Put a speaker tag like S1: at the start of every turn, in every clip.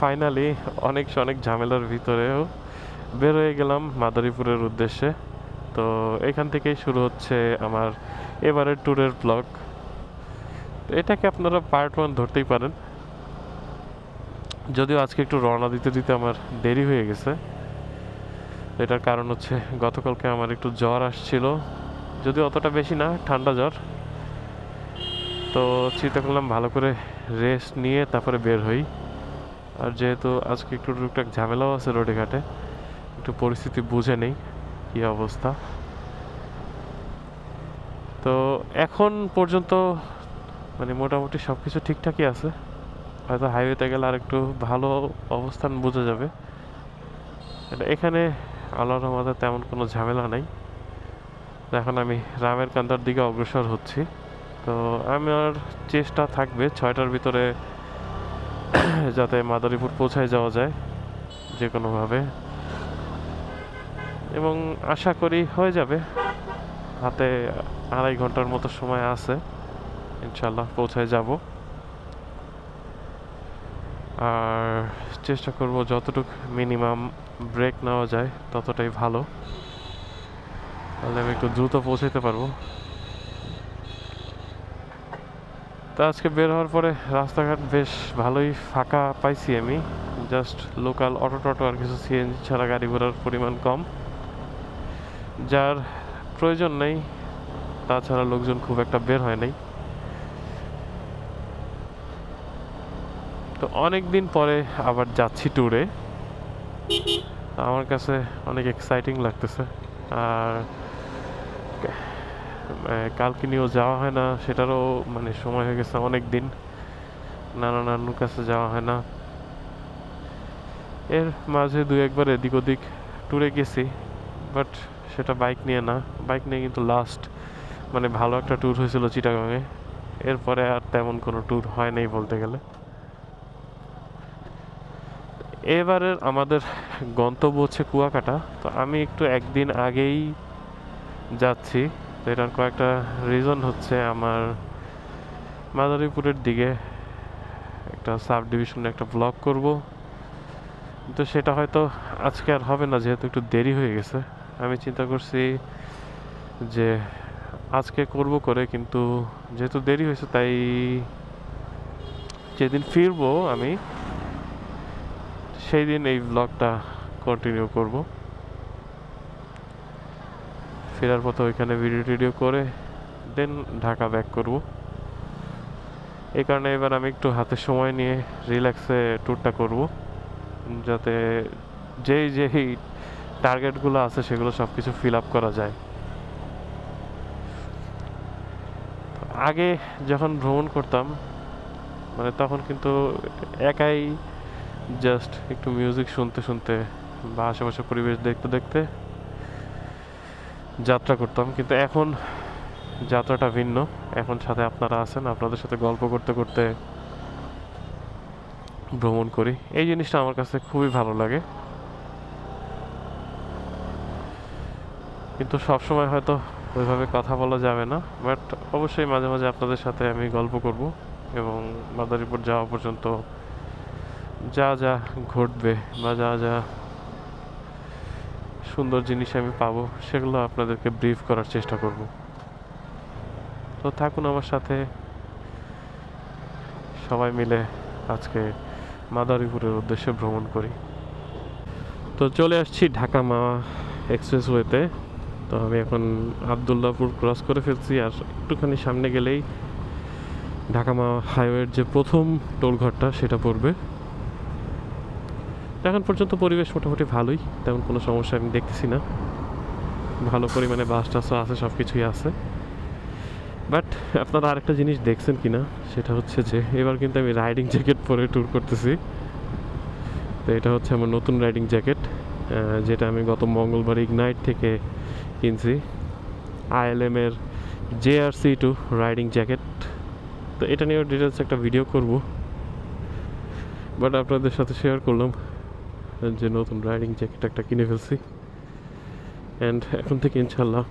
S1: Finally অনেক অনেক ঝামেলার ভিতরেও বের হয়ে গেলাম মাদারীপুরের উদ্দেশ্যে। তো এখান থেকেই শুরু হচ্ছে আমার এবারের ট্যুরের ব্লগ এটাকে আপনারা পার্ট ওয়ান ধরতেই পারেন। যদিও আজকে একটু রওনা দিতে দিতে আমার দেরি হয়ে গেছে। এটার কারণ হচ্ছে গতকালকে আমার একটু জ্বর আসছিল। যদিও অতটা বেশি না, ঠান্ডা জ্বর। তো চিন্তা করলাম ভালো করে রেস্ট নিয়ে তারপরে বের হই। আর যেহেতু আজকে একটু টুকটাক ঝামেলাও আছে রোডে ঘাটে, একটু পরিস্থিতি বুঝে নেই কী অবস্থা। তো এখন পর্যন্ত মানে মোটামুটি সব কিছু ঠিকঠাকই আছে। হয়তো হাইওয়েতে গেলে আর একটু ভালো অবস্থান বোঝা যাবে। এখানে আল্লাহর রহমতে তেমন কোনো ঝামেলা নাই। এখন আমি রামের কান্দার দিকে অগ্রসর হচ্ছি। তো আমার চেষ্টা থাকবে ছয়টার ভিতরে যাতে মাদারীপুর পৌঁছায় যাওয়া যায় যে কোনোভাবে। এবং আশা করি হয়ে যাবে। হাতে আড়াই ঘণ্টার মতো সময় আছে। ইনশাল্লাহ পৌঁছায় যাব। আর চেষ্টা করব যতটুকু মিনিমাম ব্রেক নেওয়া যায় ততটাই ভালো। তাহলে আমি একটু দ্রুত পৌঁছাতে পারব। তো আজকে বের হওয়ার পরে রাস্তাঘাট বেশ ভালোই ফাঁকা পাইছি আমি। জাস্ট লোকাল অটো টটো আর কিছু সিএনজি ছাড়া গাড়ি ঘোড়ার পরিমাণ কম। যার প্রয়োজন নেই, তাছাড়া লোকজন খুব একটা বের হয় নাই। তো অনেক দিন পরে আবার যাচ্ছি ট্যুরে আমার কাছে অনেক এক্সাইটিং লাগতেছে। আর কালকে নিয়েও যাওয়া হয় না, সেটারও মানে সময় হয়ে গেছে অনেক দিন। নানা নানুর কাছে যাওয়া হয় না। এর মাঝে দু একবার এদিক ওদিক ট্যুরে গেছি বাট সেটা বাইক নিয়ে না। বাইক নিয়ে কিন্তু লাস্ট মানে ভালো একটা ট্যুর হয়েছিল চিটাগাংয়ে। এরপরে আর তেমন কোনো ট্যুর হয় নাই বলতে গেলে। এবারের আমাদের গন্তব্য হচ্ছে কুয়াকাটা। তো আমি একটু একদিন আগেই যাচ্ছি। তো এটার কয়েকটা রিজন হচ্ছে আমার মাদারীপুরের দিকে একটা সাব ডিভিশনে একটা ব্লগ করব। তো সেটা হয়তো আজকে আর হবে না, যেহেতু একটু দেরি হয়ে গেছে। আমি চিন্তা করছি যে আজকে করব করে, কিন্তু যেহেতু দেরি হয়েছে, তাই যেদিন ফিরবো আমি সেই দিন এই ব্লগটা কন্টিনিউ করব। ফেরার পথে ওইখানে ভিডিও টিডিও করে দেন ঢাকা ব্যাক করব। এই কারণে এবার আমি একটু হাতে সময় নিয়ে রিল্যাক্সে ট্যুরটা করব। যাতে যেই যেই টার্গেটগুলো আছে সেগুলো সব কিছু ফিল আপ করা যায়। আগে যখন ভ্রমণ করতাম মানে তখন কিন্তু একাই জাস্ট একটু মিউজিক শুনতে শুনতে বা আশেপাশে পরিবেশ দেখতে দেখতে যাত্রা করতাম, কিন্তু এখন যাত্রাটা ভিন্ন। এখন সাথে আপনারা আছেন, আপনাদের সাথে গল্প করতে করতে ভ্রমণ করি। এই জিনিসটা আমার কাছে খুবই ভালো লাগে। কিন্তু সব সময় হয়তো ওইভাবে কথা বলা যাবে না, বাট অবশ্যই মাঝে মাঝে আপনাদের সাথে আমি গল্প করব এবং মাদারীপুর যাওয়া পর্যন্ত যা যা ঘটবে বা যা যা সুন্দর জিনিস আমি পাবো, সেগুলো আপনাদেরকে ব্রিফ করার চেষ্টা করব। তো থাকুন আমার সাথে। সবাই মিলে আজকে মাদারীপুরের উদ্দেশ্যে ভ্রমণ করি। তো চলে আসছি ঢাকা মা এক্সপ্রেসওয়েতে। তো আমি এখন আবদুল্লাপুর ক্রস করে ফেলছি, আর একটুখানি সামনে গেলেই ঢাকা মা হাইওয়ের যে প্রথম টোলঘরটা, সেটা পড়বে। এখন পর্যন্ত পরিবেশ মোটামুটি ভালোই, তেমন কোনো সমস্যা আমি দেখতেছি না। ভালো পরিমাণে বাস টাসও আছে সব কিছুই আছে। বাট আপনারা আরেকটা জিনিস দেখছেন কি না সেটা হচ্ছে যে এবার কিন্তু আমি রাইডিং জ্যাকেট পরে ট্যুর করতেছি। তো এটা হচ্ছে আমার নতুন রাইডিং জ্যাকেট যেটা আমি গত মঙ্গলবার ইগনাইট থেকে কিনছি। আইএলএম এর সি টু রাইডিং জ্যাকেট তো এটা নিয়েও ডিটেলস একটা ভিডিও করব। বাট আপনাদের সাথে শেয়ার করলাম। যে নতুন রাইডিং জ্যাকেট একটা কিনে ফেলছি। অ্যান্ড এখন থেকে ইনশাল্লাহ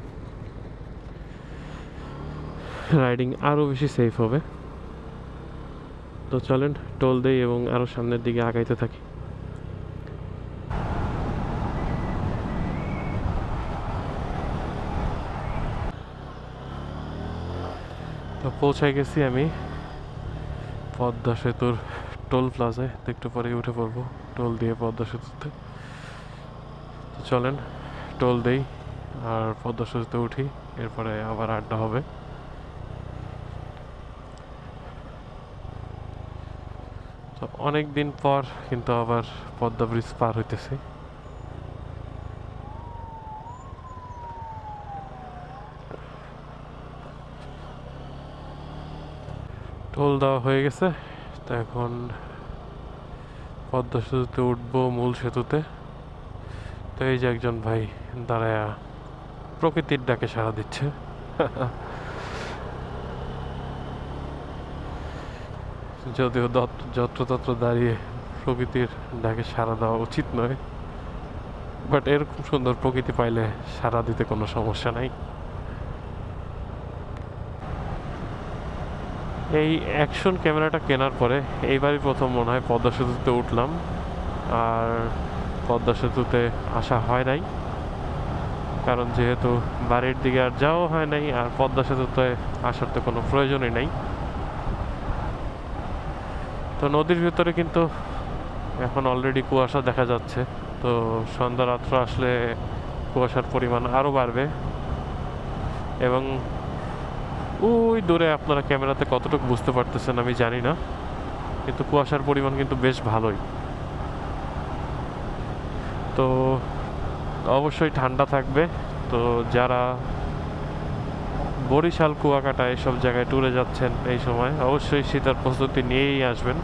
S1: রাইডিং আরও বেশি সেফ হবে। তো চলেন, টোল দেই এবং আরও সামনের দিকে আগাইতে থাকি। তো পৌঁছায় গেছি আমি পদ্মা সেতুর টোল প্লাজায়। একটু পরে উঠে পড়ব। টোল দিয়ে পদ্মা সেতুতে। চলেন, টোল দেই আর পদ্মা সেতুতে উঠি, এরপরে আবার আড্ডা হবে। তো অনেক দিন পর কিন্তু আবার পদ্মা ব্রিজ পার হইতেছি। টোল দেওয়া হয়ে গেছে, তো এখন পদ্মা সেতুতে উঠবো মূল সেতুতে। তো এই যে একজন ভাই দাঁড়ায়া, প্রকৃতির ডাকে সাড়া দিচ্ছে। যদিও যত্রতত্র দাঁড়িয়ে প্রকৃতির ডাকে সাড়া দেওয়া উচিত নয়, বাট এরকম সুন্দর প্রকৃতি পাইলে সাড়া দিতে কোনো সমস্যা নাই। এই অ্যাকশন ক্যামেরাটা কেনার পরে এইবারই প্রথম মনে হয় পদ্মা সেতুতে উঠলাম। আর পদ্মা সেতুতে আসা হয় নাই। কারণ যেহেতু বাড়ির দিকে আর যাওয়া হয় নাই, আর পদ্মা সেতুতে আসার তো কোনো প্রয়োজনই নাই। তো নদীর ভিতরে কিন্তু এখন অলরেডি কুয়াশা দেখা যাচ্ছে। তো সন্ধ্যা রাত্র আসলে কুয়াশার পরিমাণ আরও বাড়বে। এবং ওই দূরে আপনারা ক্যামেরাতে কতটুকু বুঝতে পারতেছেন আমি জানি না। কিন্তু কুয়াশার পরিমাণ কিন্তু বেশ ভালোই। তো অবশ্যই ঠান্ডা থাকবে। তো যারা বরিশাল, কুয়াকাটা এসব জায়গায় ট্যুরে যাচ্ছেন এই সময়, অবশ্যই শীতের প্রস্তুতি নিয়েই আসবেন।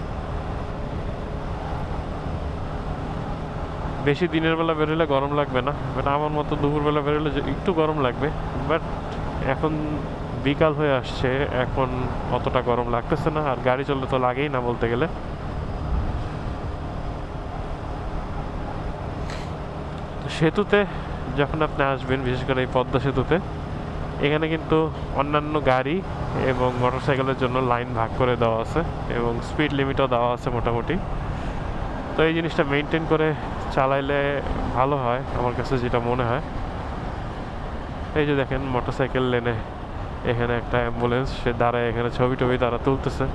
S1: বেশি দিনের বেলা বেরোলে গরম লাগবে না বাট আমার মতো দুপুরবেলা বেরোলে একটু গরম লাগবে বাট এখন বিকাল হয়ে আসছে, এখন অতটা গরম লাগতেছে না, আর গাড়ি চললে তো লাগেই না বলতে গেলে। সেতুতে যখন আপনি আসবেন, বিশেষ করে এই পদ্মা সেতুতে, এখানে কিন্তু অন্যান্য গাড়ি এবং মোটরসাইকেলের জন্য লাইন ভাগ করে দেওয়া আছে এবং স্পিড লিমিটও দেওয়া আছে মোটামুটি। তো এই জিনিসটা মেনটেন করে চালাইলে ভালো হয়, আমার কাছে যেটা মনে হয়। এই যে দেখেন, মোটরসাইকেল লেনে এখানে একটা অ্যাম্বুলেন্স সে দাঁড়ায় এখানে, ছবি টবি তারা তুলতেছে।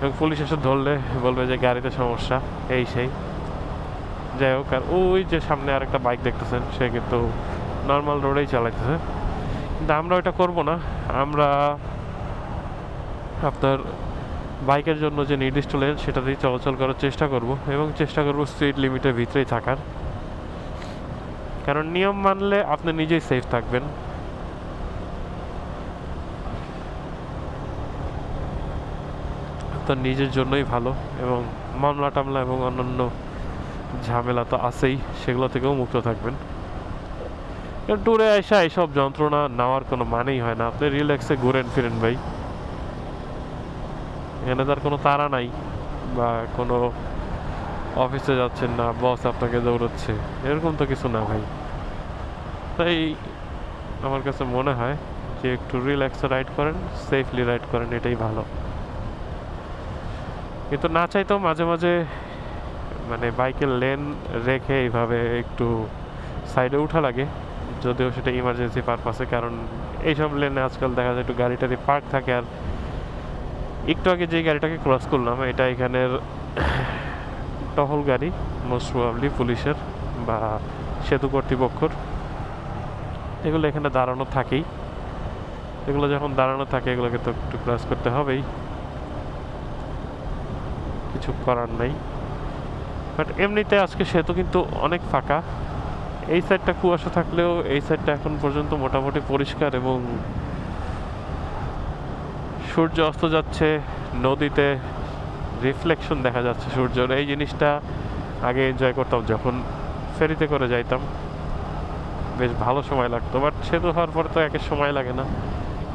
S1: এবং পুলিশ এসে ধরলে, বলবে যে গাড়িতে সমস্যা, এই সেই। যাই হোক, আর ওই যে সামনে আরেকটা বাইক দেখতেছেন, সে কিন্তু নর্মাল রোডেই চালাইতেছে। কিন্তু আমরা ওইটা করব না। আমরা আপনার বাইকের জন্য যে নির্দিষ্ট লেন সেটাতেই চলাচল করার চেষ্টা করব এবং চেষ্টা করব স্পিড লিমিটের ভিতরেই থাকার। কারণ নিয়ম মানলে আপনি নিজেই সেফ থাকবেন। তো নিজের জন্যই ভালো এবং মামলা টামলা এবং অন্যান্য ঝামেলা তো আছেই, সেগুলো থেকেও মুক্ত থাকবেন। ট্যুরে আসা এইসব যন্ত্রণা নেওয়ার কোনো মানেই হয় না। আপনি রিল্যাক্সে ঘুরেন ফিরেন ভাই। এখানে তার কোনো তাড়া নাই বা কোনো অফিসে যাচ্ছেন না বস আপনাকে দৌড়াচ্ছে, এরকম তো কিছু না ভাই। তাই আমার কাছে মনে হয় যে একটু রিল্যাক্সে রাইড করেন সেফলি রাইড করেন, এটাই ভালো। কিন্তু না চাইতেও মাঝে মাঝে মানে বাইকের লেন রেখে এইভাবে একটু সাইডে উঠা লাগে, যদিও সেটা ইমার্জেন্সি পারপাসে কারণ এইসব লেনে আজকাল দেখা যায় একটু গাড়ি টাড়ি পার্ক থাকে আর একটু আগে যে গাড়িটাকে ক্রস করলাম, এটা এখানের টহল গাড়ি মোস্ট প্রবাবলি পুলিশের বা সেতু কর্তৃপক্ষর। এগুলো এখানে দাঁড়ানো থাকেই। এগুলো যখন দাঁড়ানো থাকে, এগুলোকে তো একটু ক্রস করতে হবেই। কিছু করার নেই। বাট এমনিতে আজকে সেতু কিন্তু অনেক ফাঁকা। এই সাইডটা কুয়াশা থাকলেও এই সাইডটা এখন পর্যন্ত মোটামুটি পরিষ্কার এবং সূর্য অস্ত যাচ্ছে, নদীতে রিফ্লেকশন দেখা যাচ্ছে সূর্যের। এই জিনিসটা আগে এনজয় করতাম, যখন ফেরিতে করে যাইতাম, বেশ ভালো সময় লাগতো। বাট সেতু হওয়ার পরে তো একের সময় লাগে না।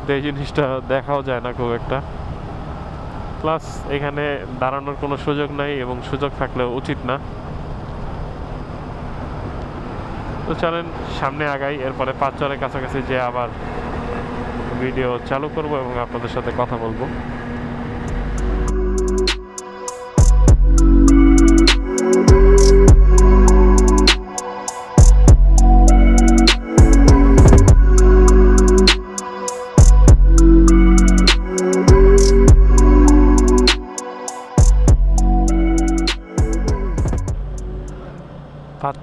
S1: তো এই জিনিসটা দেখাও যায় না খুব একটা। প্লাস এখানে দাঁড়ানোর কোনো সুযোগ নাই এবং সুযোগ থাকলেও উচিত না। তো চলেন সামনে আগাই, এরপরে পাঁচ চলের কাছাকাছি যে আবার ভিডিও চালু করব এবং আপনাদের সাথে কথা বলব।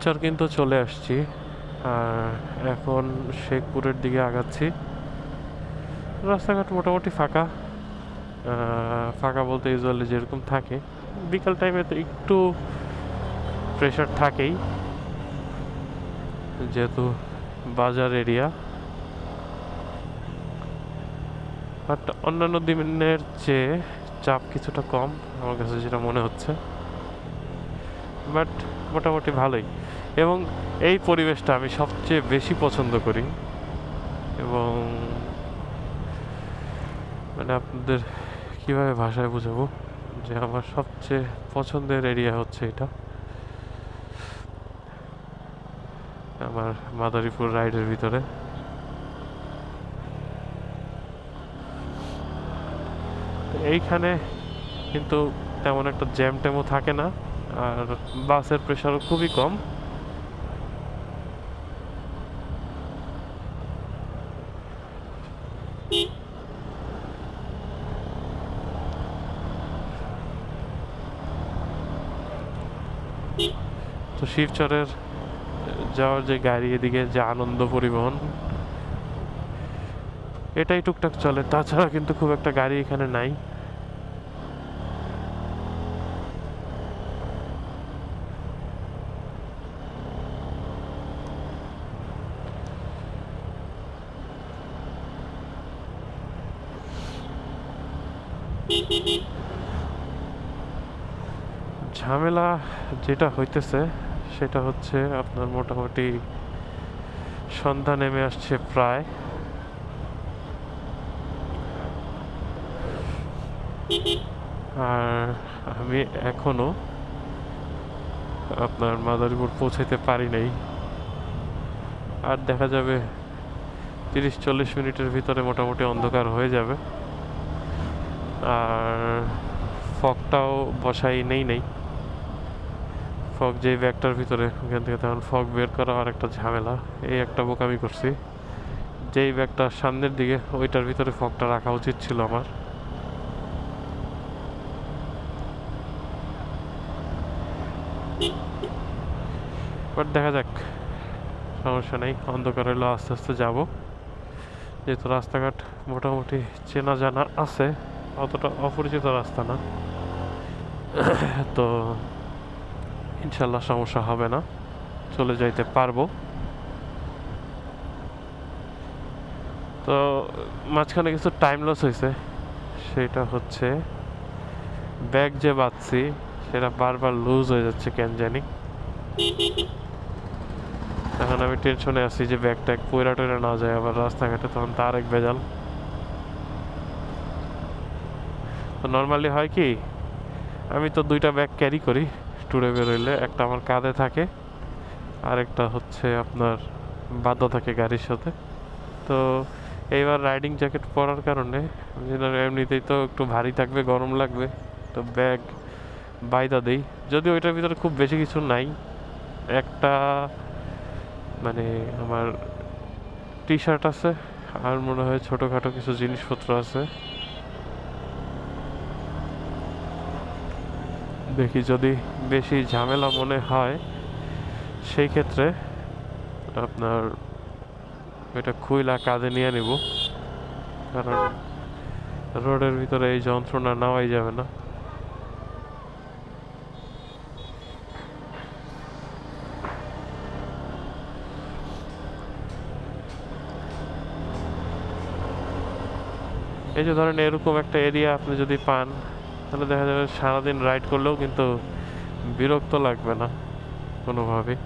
S1: পাঁচচর কিন্তু চলে আসছি। আর এখন শেখপুরের দিকে আগাচ্ছি। রাস্তাঘাট মোটামুটি ফাঁকা। ফাঁকা বলতে ইউজুয়ালি যেরকম থাকে। বিকাল টাইমে তো একটু প্রেশার থাকেই। যেহেতু বাজার এরিয়া বাট অন্যান্য দিনের চেয়ে চাপ কিছুটা কম, আমার কাছে যেটা মনে হচ্ছে। বাট মোটামুটি ভালোই। এবং এই পরিবেশটা আমি সবচেয়ে বেশি পছন্দ করি। এবং মানে আপনাদের কীভাবে ভাষায় বুঝাবো? যে আমার সবচেয়ে পছন্দের এরিয়া হচ্ছে এটা। আমার মাদারীপুর রাইডের ভিতরে। এইখানে কিন্তু তেমন একটা জ্যাম ট্যামও থাকে না। আর বাসের প্রেশারও খুবই কম তো শিবচরের যাওয়ার যে গাড়ি, এদিকে যে আনন্দ পরিবহন, এটাই টুকটাক চলে। তাছাড়া কিন্তু খুব একটা গাড়ি এখানে নাই। ঝামেলা যেটা হইতেছে সেটা হচ্ছে আপনার মোটামুটি সন্ধ্যা নেমে আসছে প্রায়। আর আমি এখনও আপনার মাদারীপুর পৌঁছাইতে পারি নাই। আর দেখা যাবে তিরিশ চল্লিশ মিনিটের ভিতরে মোটামুটি অন্ধকার হয়ে যাবে। আর ফকটাও বসাই নেই নেই। ফগ যে ব্যাগটার ভিতরে ওখান থেকে তখন ফগ বের করা আর একটা ঝামেলা। এই একটা বোকামি করছি। যেই ব্যাগটা সামনের দিকে, ওইটার ভিতরে ফগটা রাখা উচিত ছিল আমার। বাট দেখা যাক। সমস্যা নেই। অন্ধকার হলেও আস্তে আস্তে যাব। যেহেতু রাস্তাঘাট মোটামুটি চেনা জানা আছে, অতটা অপরিচিত রাস্তা না। তো ইনশাল্লাহ সমস্যা হবে না। চলে যাইতে পারব। তো মাঝখানে কিছু টাইম লস হয়েছে সেটা হচ্ছে ব্যাগ যে বাঁধছি, সেটা বারবার লুজ হয়ে যাচ্ছে কেন জানি। এখন আমি টেনশনে আছি যে ব্যাগ ট্যাগ পয়রা টয়রা না যায়, আবার রাস্তাঘাটে তখন তার এক ভেজাল। তো নর্মালি হয় কি, আমি তো দুইটা ব্যাগ ক্যারি করি। ট্যুরে বেরোইলে একটা আমার কাঁধে থাকে, আরেকটা হচ্ছে আপনার বাধ্য থাকে গাড়ির সাথে। তো এইবার রাইডিং জ্যাকেট পরার কারণে এমনিতেই তো একটু ভারী থাকবে, গরম লাগবে, তো ব্যাগ বাইদা দেই। যদিও ওইটার ভিতরে খুব বেশি কিছু নাই, একটা মানে আমার টি শার্ট আছে, আর মনে হয় ছোটোখাটো কিছু জিনিসপত্র আছে। দেখি যদি বেশি ঝামেলা মনে হয়, সেই ক্ষেত্রে আপনার এটা খুইলা কাঁধে নিয়ে নিব। কারণ রোডের ভিতরে এই যন্ত্রণা নেওয়াই যাবে না। এই যে ধরেন এরকম একটা এরিয়া আপনি যদি পান তাহলে দেখা যাবে সারাদিন রাইড করলেও কিন্তু বিরক্ত লাগবে না, কোনোভাবেই।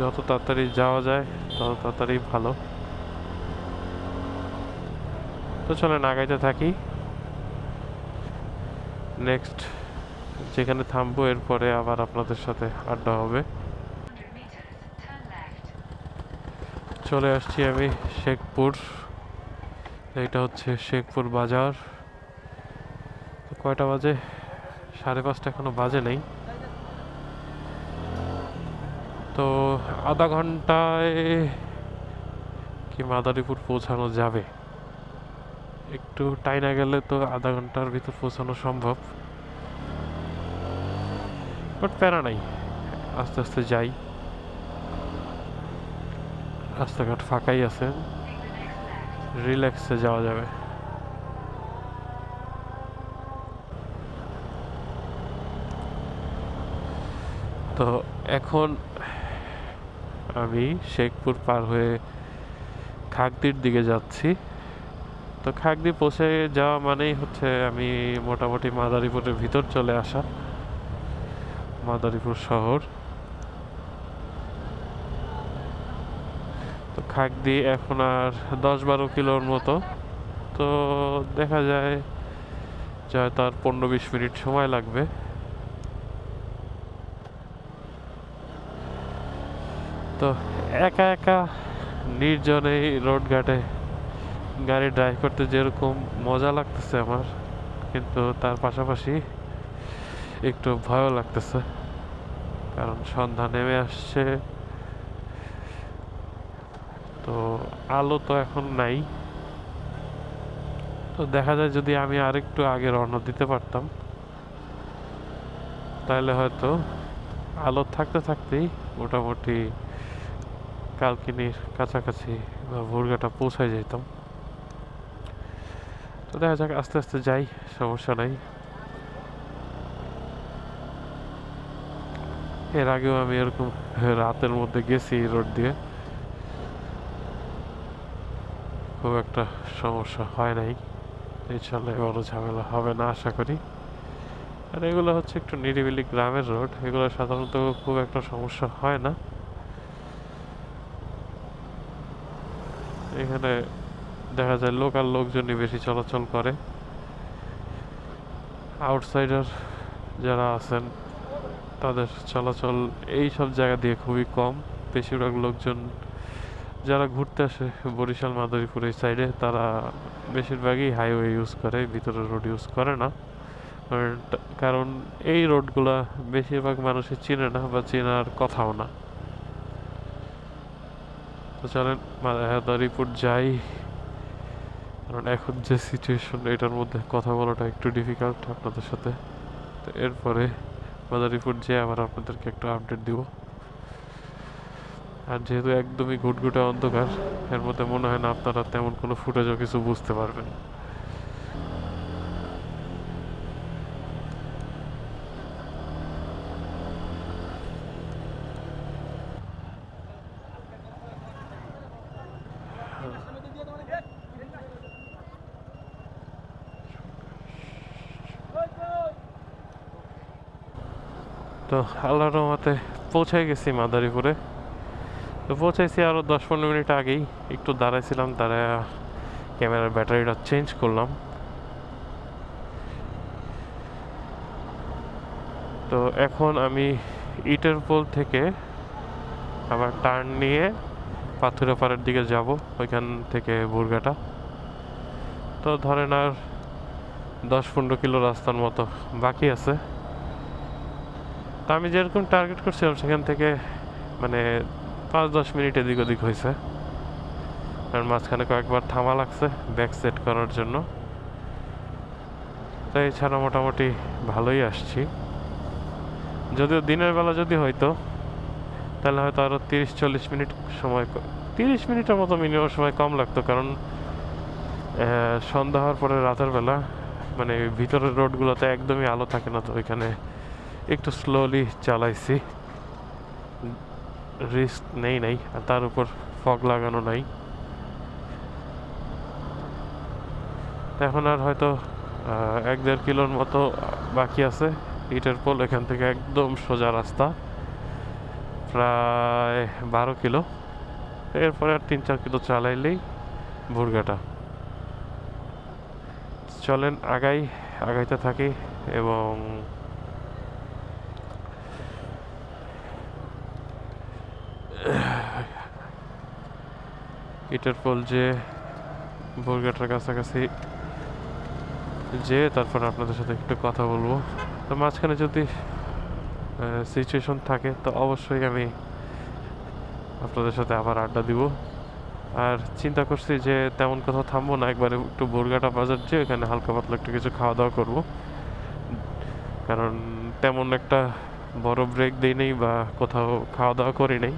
S1: যত তাড়াতাড়ি যাওয়া যায়, তত তাড়াতাড়ি ভালো। তো চলেন, আগাইতে থাকি। নেক্সট যেখানে থামবো এরপরে আবার আপনাদের সাথে আড্ডা হবে।
S2: 100 meters, turn left.
S1: চলে আসছি আমি শেখপুর। এইটা হচ্ছে শেখপুর বাজার। কয়টা বাজে? সাড়ে পাঁচটা এখনও বাজে নেই। তো আধা ঘন্টায় কি মাদারীপুর পৌঁছানো যাবে? একটু টাইনা গেলে তো আধা ঘণ্টার ভিতর পৌঁছানো সম্ভব। বাট প্যারা নাই আস্তে আস্তে যাই। রাস্তাঘাট ফাঁকাই আছে। রিল্যাক্সে যাওয়া যাবে। তো এখন আমি শেখপুর পার হয়ে খাগদির দিকে যাচ্ছি। তো খাগদি পৌঁছে যাওয়া মানেই হচ্ছে আমি মোটামুটি মাদারীপুরের ভিতর চলে আসা। মাদারীপুর শহর। তো খাগদি এখন আর দশ বারো কিলোর মতো। তো দেখা যায় যে হয়তো আর পনেরো বিশ মিনিট সময় লাগবে। তো একা একা নির্জনে রোড ঘাটে গাড়ি ড্রাইভ করতে যেরকম মজা লাগতেছে আমার, কিন্তু তার পাশাপাশি একটু ভয়ও লাগতেছে। কারণ সন্ধ্যা নেমে আসছে। তো আলো তো এখন নাই। তো দেখা যায় যদি আমি আরেকটু আগে রওনা দিতে পারতাম, তাহলে হয়তো আলো থাকতে থাকতেই মোটামুটি কালকিনির কাছাকাছি বা ভোরঘাটা পৌঁছায় যেতাম তো দেখা যাক, আস্তে আস্তে যাই, সমস্যা নাই। এর আগেও আমি এরকম রাতের মধ্যে গেছি এই রোড দিয়ে। খুব একটা সমস্যা হয় নাই। ইনশাল্লাহ বড় ঝামেলা হবে না, আশা করি। আর এগুলো হচ্ছে একটু নিরিবিলি গ্রামের রোড, এগুলো সাধারণত খুব একটা সমস্যা হয় না। এখানে দেখা যায় লোকাল লোকজনই বেশি চলাচল করে। আউটসাইডার যারা আছেন তাদের চলাচল এই সব জায়গা দিয়ে খুবই কম। বেশিরভাগ লোকজন যারা ঘুরতে আসে বরিশাল, মাদারীপুর এই সাইডে তারা বেশিরভাগই হাইওয়ে ইউজ করে ভিতরের রোড ইউজ করে না। কারণ কারণ এই রোডগুলা বেশিরভাগ মানুষই চিনে না বা চেনার কথাও না। তো চলেন, মাদারীপুর যাই। কারণ এখন যে সিচুয়েশন এটার মধ্যে কথা বলাটা একটু ডিফিকাল্ট আপনাদের সাথে। তো এরপরে মাদারীপুর যেয়ে আবার আপনাদেরকে একটু আপডেট দিব। আর যেহেতু একদমই ঘুটঘুটে অন্ধকার, এর মধ্যে মনে হয় না আপনারা তেমন কোনো ফুটেজও কিছু বুঝতে পারবেন। আল্লাহর রহমতে পৌঁছে গেছি মাদারীপুরে। তো পৌঁছাইছি আরও দশ পনেরো মিনিট আগেই। একটু দাঁড়াইছিলাম, দাঁড়ায় ক্যামেরার ব্যাটারিটা চেঞ্জ করলাম। তো এখন আমি ইটের পোল থেকে আবার টার্ন নিয়ে পাথুরা পাড়ের দিকে যাব, ওইখান থেকে বুরগাটা। তো ধরেন আর দশ পনেরো কিলো রাস্তার মতো বাকি আছে। তো আমি যেরকম টার্গেট করছিলাম সেখান থেকে মানে পাঁচ দশ মিনিট এদিক ওদিক হয়েছে। আর মাঝখানে কয়েকবার থামা লাগছে ব্যাক সেট করার জন্য। তো এছাড়া মোটামুটি ভালোই আসছি। যদিও দিনের বেলা যদি হয়তো, তাহলে হয়তো আরও তিরিশ চল্লিশ মিনিট সময় তিরিশ মিনিটের মতো মিনিমাম সময় কম লাগতো। কারণ সন্ধ্যা হওয়ার পরে রাতের বেলা মানে ভিতরের রোডগুলোতে একদমই আলো থাকে না তো ওইখানে। একটু স্লোলি চালাইছি। রিস্ক নেই, নাই, আর তার উপর ফগ লাগানো নাই। এখন আর হয়তো এক দেড় কিলোর মতো বাকি আছে। ইটের পোল এখান থেকে একদম সোজা রাস্তা। প্রায় বারো কিলো। এরপরে আর তিন চার কিলো চালাইলেই ভুরগাটা। চলেন, আগাই, আগাইতে থাকি এবং ইটের পোল যে বোরগাটার কাছাকাছি যে, তারপর আপনাদের সাথে একটু কথা বলব। তো মাঝখানে যদি সিচুয়েশন থাকে, তো অবশ্যই আমি আপনাদের সাথে আবার আড্ডা দিব। আর চিন্তা করছি যে, তেমন কোথাও থামবো না, একবারে একটু বোরগাটা বাজার যে, এখানে হালকা পাতলা একটু কিছু খাওয়া দাওয়া করব। কারণ তেমন একটা বড় ব্রেক দিই নেই বা কোথাও খাওয়া দাওয়া করি নাই।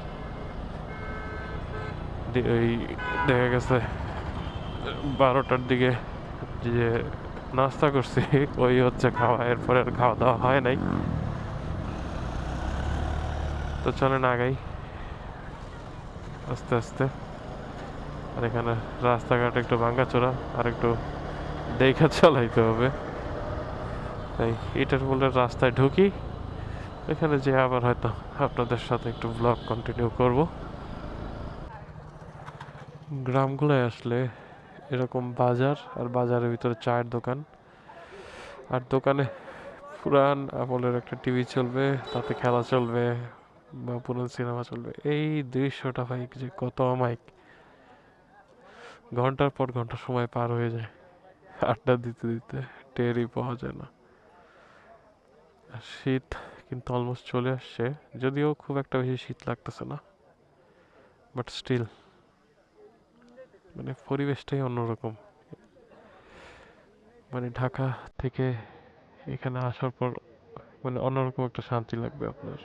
S1: ওই দেখা গেছে, বারোটার দিকে যে নাস্তা করছি, ওই হচ্ছে খাওয়া, এরপরে আর খাওয়া দাওয়া হয় নাই। তো চলেন আগাই, আস্তে আস্তে। আর এখানে রাস্তাঘাট একটু ভাঙ্গাচোরা, আর একটু দেখা চালাইতে হবে। তাই এটার বলে রাস্তায় ঢুকি, এখানে যে আবার হয়তো আপনাদের সাথে একটু ব্লগ কন্টিনিউ করব। গ্রামগুলোয় আসলে এরকম বাজার আর বাজারের ভিতরে চায়ের দোকান। আর দোকানে পুরান আমলের একটা টিভি চলবে, তাতে খেলা চলবে বা পুরান সিনেমা চলবে। এই দৃশ্যটা ভাই যে কত অমায়িক। ঘণ্টার পর ঘণ্টা সময় পার হয়ে যায়। আড্ডা দিতে দিতে টেরই পাওয়া যায় না। আর শীত কিন্তু অলমোস্ট চলে আসছে, যদিও খুব একটা বেশি শীত লাগতেছে না। বাট স্টিল মানে পরিবেশটাই অন্যরকম। মানে ঢাকা থেকে এখানে আসার পর মানে অন্যরকম একটা শান্তি লাগবে আপনার।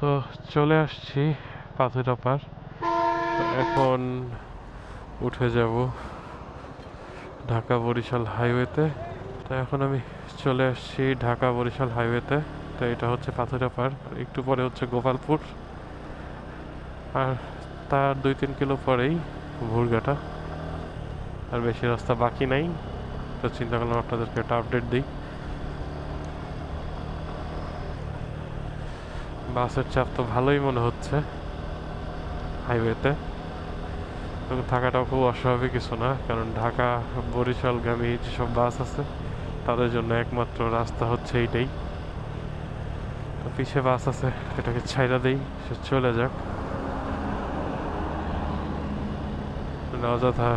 S1: তো চলে আসছি পাথুরাপাড় তো এখন উঠে যাব ঢাকা বরিশাল হাইওয়েতে। তো এখন আমি চলে আসছি ঢাকা বরিশাল হাইওয়েতে। তো এটা হচ্ছে পাথুরাপাড় একটু পরে হচ্ছে গোপালপুর। আর তার দুই তিন কিলো পরেই ভুরঘাটা আর বেশি রাস্তা বাকি নাই। তো চিন্তা করলাম আপনাদেরকে একটা আপডেট দিই। বাসের চাপ তো ভালোই মনে হচ্ছে হাইওয়েতে। থাকাটাও খুব অস্বাভাবিক কিছু না, কারণ ঢাকা বরিশালগামী যেসব বাস আছে, তাদের জন্য একমাত্র রাস্তা হচ্ছে এইটাই। তো পিছে বাস আছে, এটাকে ছাইরা দেই, সে চলে যাক। অযথা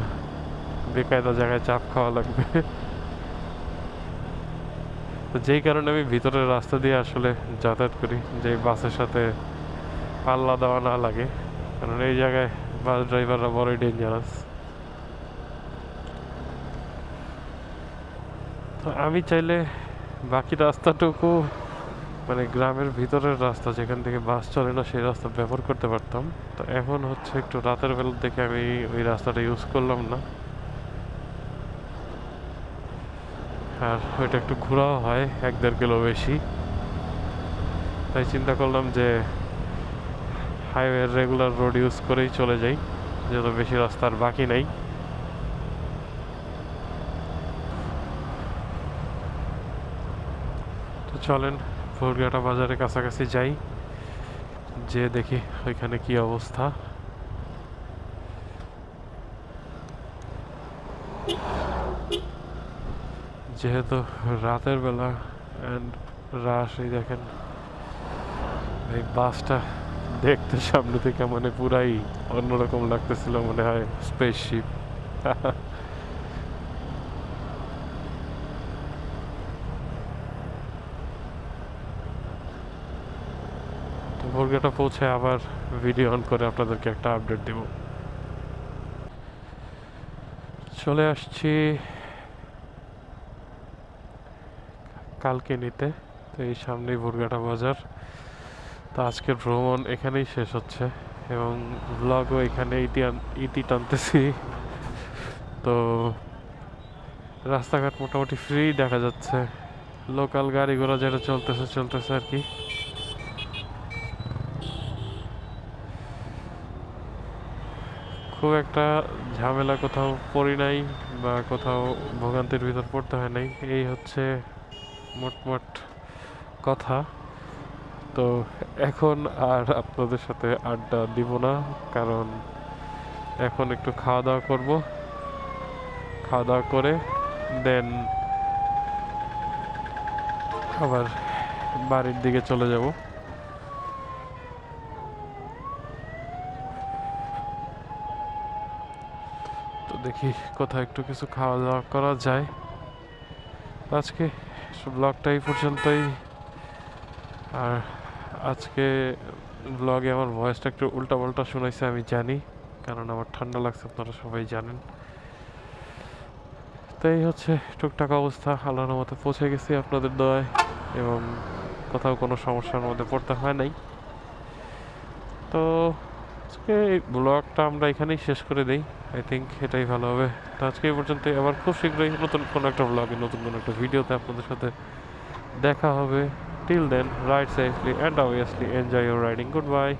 S1: বেকায়দা জায়গায় চাপ খাওয়া লাগবে। তো যেই কারণে আমি ভিতরের রাস্তা দিয়ে আসলে যাতায়াত করি, যে বাসের সাথে পাল্লা দেওয়া না লাগে, কারণ এই জায়গায় বাস ড্রাইভাররা বড়ই ডেঞ্জারাস তো আমি চাইলে বাকি রাস্তাটুকু মানে গ্রামের ভিতরের রাস্তা, যেখান থেকে বাস চলে না, সেই রাস্তা ব্যবহার করতে পারতাম। তো এখন হচ্ছে একটু রাতের বেলা দেখে আমি ওই রাস্তাটা ইউজ করলাম না। আর ওইটা একটু ঘোরাও হয়, এক দেড় কিলো বেশি। তাই চিন্তা করলাম যে হাইওয়ে রেগুলার রোড ইউজ করেই চলে যাই, যেহেতু বেশি রাস্তার বাকি নেই। তো চলেন ভোরঘাটা বাজারের কাছাকাছি যাই যে দেখি ওইখানে কি অবস্থা। যেহেতু রাতের বেলা অ্যান্ড রাশ এই দেখেন, এই বাসটা দেখতে সামনে থেকে মানে পুরাই অন্যরকম লাগতেছিল মনে হয় স্পেসশিপ তো ভোরগাটা পৌঁছে আবার ভিডিও অন করে আপনাদেরকে একটা আপডেট দিব। চলে আসছি কালকে নিতে তো এই সামনেই ভুরঘাটা বাজার। তো আজকের ভ্রমণ এখানেই শেষ হচ্ছে এবং ব্লগও এখানে ইতি ইতি টানতেছি। তো রাস্তাঘাট মোটামুটি ফ্রি দেখা যাচ্ছে। লোকাল গাড়ি ঘোড়া যেটা চলতেছে চলতেছে আর কি। খুব একটা ঝামেলা কোথাও পড়ি নাই বা কোথাও ভোগান্তির ভিতর পড়তে হয় নাই। এই হচ্ছে মোটমোট কথা। তো এখন আর আপনাদের সাথে আড্ডা দিব না, কারণ এখন একটু খাওয়া দাওয়া করব। খাওয়া দাওয়া করে দেন আবার বাড়ির দিকে চলে যাব। তো দেখি কোথাও একটু কিছু খাওয়া দাওয়া করা যায়। আজকে ব্লগটা এই পর্যন্তই। আর আজকে ব্লগে আমার ভয়েসটা একটু উল্টাপাল্টা শোনাইছে, আমি জানি, কারণ আমার ঠান্ডা লাগছে, আপনারা সবাই জানেন। তো এই হচ্ছে টুকটাক অবস্থা, আল্লাহর মতো পৌঁছে গেছি আপনাদের দয়ায়, এবং কোথাও কোনো সমস্যার মধ্যে পড়তে হয় নাই। তো আজকে এই ব্লগটা আমরা এখানেই শেষ করে দিই আই থিঙ্ক এটাই ভালো হবে। তো আজকে এই পর্যন্ত আবার খুব শীঘ্রই নতুন কোনো একটা ব্লগে নতুন কোনো একটা ভিডিওতে আপনাদের সাথে দেখা হবে। Till then, ride safely and obviously enjoy your riding. Goodbye.